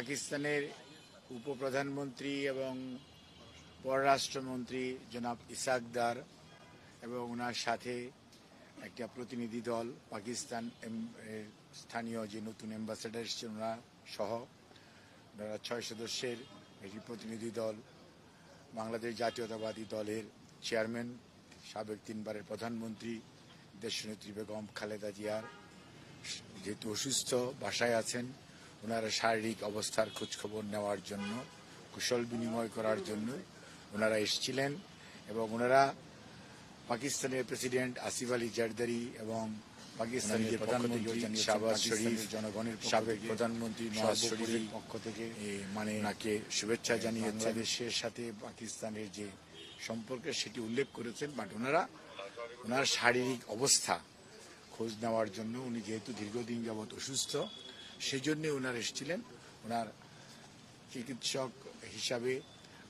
পাকিস্তানের উপপ্রধানমন্ত্রী এবং পররাষ্ট্রমন্ত্রী জনাব ইসাকদার এবং ওনার সাথে একটা প্রতিনিধি দল, পাকিস্তান স্থানীয় যে নতুন অ্যাম্বাসেডার এসেছেন ওনারা সহ, ওনারা ছয় সদস্যের একটি প্রতিনিধি দল, বাংলাদেশ জাতীয়তাবাদী দলের চেয়ারম্যান সাবেক তিনবারের প্রধানমন্ত্রী, দেশনেত্রী বেগম খালেদা জিয়ার, যেহেতু অসুস্থ বাসায় আছেন ওনারা শারীরিক অবস্থার খোঁজখবর নেওয়ার জন্য কুশল বিনিময় করার জন্য ওনারা এসেছিলেন এবং ওনারা পাকিস্তানের প্রেসিডেন্ট আসিফ আলী জারদারি এবং পাকিস্তানের প্রধানমন্ত্রী শাহবাজ শরীফ জনগণের সাবেক প্রধানমন্ত্রী নওয়াজ শরীফের পক্ষ থেকে মানে ওনাকে শুভেচ্ছা জানিয়ে বাংলাদেশের সাথে পাকিস্তানের যে সম্পর্ক সেটি উল্লেখ করেছেন বাট ওনারা ওনার শারীরিক অবস্থা খোঁজ নেওয়ার জন্য উনি যেহেতু দীর্ঘদিন যাবৎ অসুস্থ সেই জন্য ওনার এসেছিলেন। ওনার চিকিৎসক হিসাবে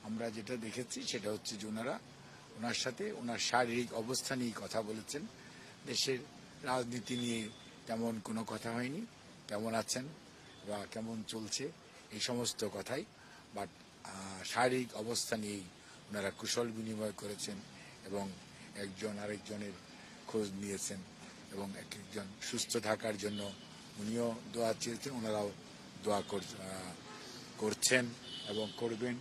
আমরা যেটা দেখেছি সেটা হচ্ছে যে ওনারা ওনার সাথে ওনার শারীরিক অবস্থা নিয়ে কথা বলেছেন। দেশের রাজনীতি নিয়ে তেমন কোনো কথা হয়নি। কেমন আছেন বা কেমন চলছে এই সমস্ত কথাই। বাট শারীরিক অবস্থা নিয়েই ওনারা কুশল বিনিময় করেছেন এবং একজন আরেকজনের খোঁজ নিয়েছেন এবং এক একজন সুস্থ থাকার জন্য উনিও দোয়া চেয়েছেন ওনারাও দোয়া কর- করছেন এবং করবেন।